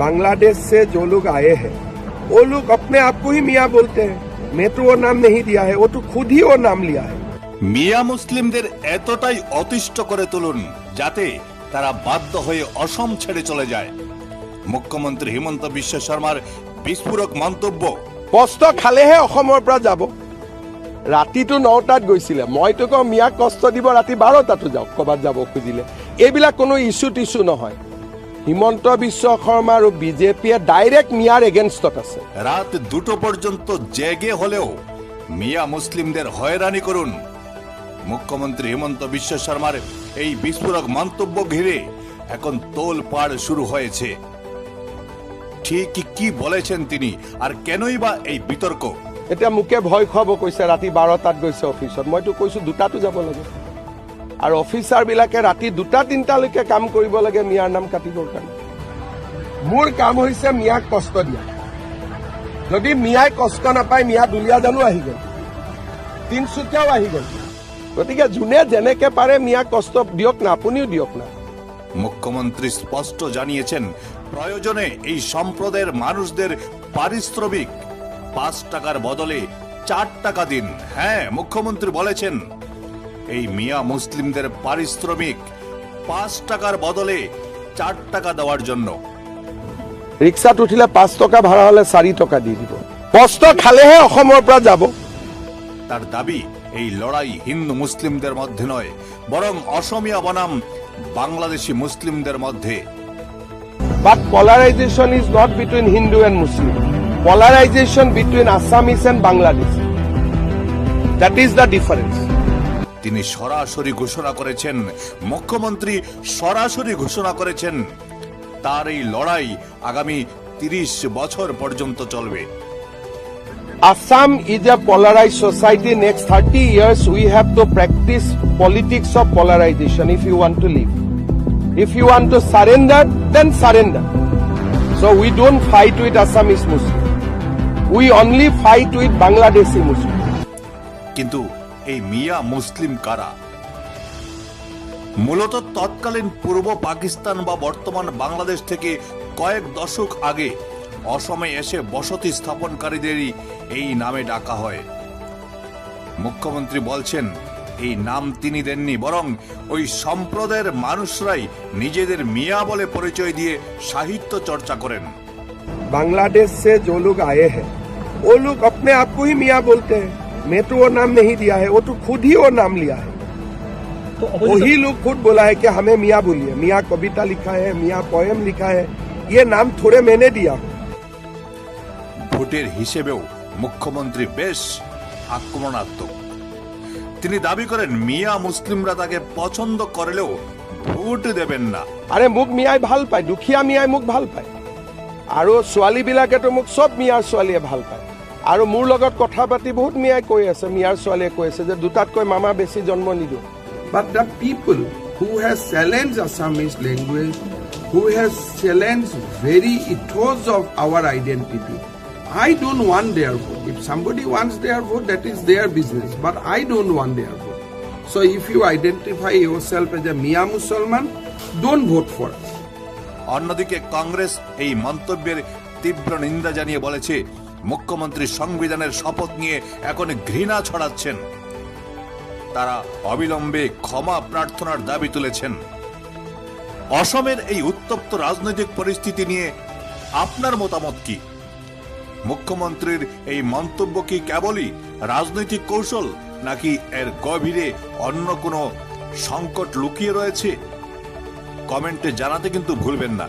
बांग्लादेश से जो लोग आए हैं वो लोग अपने आप को ही मियाँ बोलते हैं मैं तो वो नाम नहीं दिया है वो तो खुद ही वो नाम लिया है মিয়া মুসলিমদের এতটাই অতিষ্ঠ করে তুলুন যাতে তারা বাধ্য হয়ে অসম ছেড়ে চলে যায় মুখ্যমন্ত্ৰী হিমন্ত বিশ্ব শৰ্মাৰ বিস্ফোৰক মন্তব্য কষ্ট খালেহে অসমৰ পৰা যাব ৰাতিটো নটাত গৈছিলে মইতো কওঁ মিয়াক কষ্ট দিব ৰাতি বাৰটাতো যাওক ক'ৰবাত যাব খুজিলে এইবিলাক কোনো ইছ্যু টিছ্যু নহয় হিমন্ত বিশ্ব শৰ্মা আৰু বিজেপিয়ে ডাইৰেক্ট মিয়াৰ এগেনষ্টত আছে। রাত দুটো পর্যন্ত জেগে হলেও মিয়া মুসলিমদের হয়রানি করুন। মুখ্যমন্ত্রী হিমন্ত বিশ্ব শর্মার এই বিস্ফোরক মন্তব্য ঘিরে এখন তোল পাড় শুরু হয়েছে। ঠিক কি বলেছেন তিনি আর কেনই বা এই বিতর্ক? এতিয়া মোকে ভয় খুৱাব কৈছে ৰাতি বাৰটাত গৈছে অফিচত। মইতো কৈছোঁ দুটাতো যাব লাগে। আৰু অফিচাৰবিলাকে ৰাতি দুটা, তিনিটালৈকে কাম কৰিব লাগে, মিয়াৰ নাম কাটিবৰ কাৰণে। মোৰ কাম হৈছে মিয়াক কষ্ট দিয়া। যদি মিয়াই কষ্ট নাপায়, মিয়া দুলীয়া জানো আহি গ'ল। তিনচুকীয়াও আহি গ'ল। গতিকে যোনে যেনেকে পাৰে, মিয়াক কষ্ট দিয়ক না, আপুনিও দিয়ক না। মুখ্যমন্ত্রী স্পষ্ট জানিয়েছেন, প্রয়োজনে এই সম্প্রদায়ের মানুষদের পারিশ্রমিক পাঁচ টাকার বদলে চার টাকা দিন। হ্যাঁ মুখ্যমন্ত্রী বলেছেন। এই মিয়া মুসলিমদের পারিশ্রমিক পাঁচ টাকার বদলে চার টাকা দেওয়ার জন্য। ৰিক্সাত উঠিলে পাঁচ টকা ভাড়া হ'লে চাৰি টকা দি দিব। কষ্ট খালেহে অসমৰ পৰা যাব। তার দাবি এই লড়াই হিন্দু মুসলিমদের মধ্যে নয় বরং অসমিয়া বনাম বাংলাদেশি মুসলিমদের মধ্যে। But polarization is not between Hindu and Muslim. Polarization between Assamese and Bangladesh that is the difference. তিনি সরাসরি ঘোষণা করেছেন মুখ্যমন্ত্রী সরাসরি ঘোষণা করেছেন তার এই লড়াই আগামী তিরিশ বছর পর্যন্ত চলবে Assam is a polarized society. Next 30 years, we have to practice politics of polarization if you want to live. If you want to surrender, then surrender. So we don't fight with Assamese Muslim. We only fight with Bangladeshi Muslim. কিন্তু এই মিয়া মুসলিম কারা মূলত তৎকালীন পূর্ব পাকিস্তান বা বর্তমান বাংলাদেশ থেকে কয়েক দশক আগে অসমে এসে বসতি স্থাপনকারীদেরই এই নামে ডাকা হয় মুখ্যমন্ত্রী বলছেন এই নাম তিনি দেননি বরং ওই সম্প্রদায়ের মানুষরাই নিজেদের মিয়া বলে পরিচয় দিয়ে সাহিত্য চর্চা করেন बांग्लादेश से जो लोग आए हैं वो लोग अपने आप को ही मियाँ बोलते हैं मैं तो वो नाम नहीं दिया है वो तो खुद ही वो नाम लिया है तो वही लोग खुद बोला है कि हमें मियाँ बोलिए मियाँ कविता लिखा है मियाँ पोएम लिखा है ये नाम थोड़े मैंने दिया ভোটের হিসেবেও মুখ্যমন্ত্রী বেশ আক্রমণাত্মক তিনি দাবি করেন মিয়া মুসলিমরা তাকে পছন্দ করলেও ভোট দেবেন না আৰে মোক মিয়াই ভাল পায় দুখীয়া মিয়াই মোক ভাল পায় আৰু ছোৱালীবিলাকেতো মোক চব মিয়াৰ ছোৱালীয়ে ভাল পায় আর মূর কথা পাতি বহুত মিয়ায় কই আছে মিয়ার সালে কই আছে যে দুটাতকৈ মামা বেছি জন্ম নিদ but the people who has Assamese language who has challenge very of our identity I don't want their vote if somebody wants their vote is their business but I don't want their vote if you identify your Miya মুসলমান don't vote for অন্যদিকে কংগ্রেস এই মন্তব্যের তীব্র নিন্দা জানিয়ে বলেছে মুখ্যমন্ত্রী সংবিধানের শপথ নিয়ে এখন ঘৃণা ছড়াচ্ছেন। তারা অবিলম্বে ক্ষমা প্রার্থনার দাবি তুলেছেন। অসমের এই উত্তপ্ত রাজনৈতিক পরিস্থিতি নিয়ে আপনার মতামত কি? মুখ্যমন্ত্রীর এই মন্তব্য কি কেবলই রাজনৈতিক কৌশল, নাকি এর গভীরে অন্য কোনো সংকট লুকিয়ে রয়েছে? কমেন্টে জানাতে কিন্তু ভুলবেন না।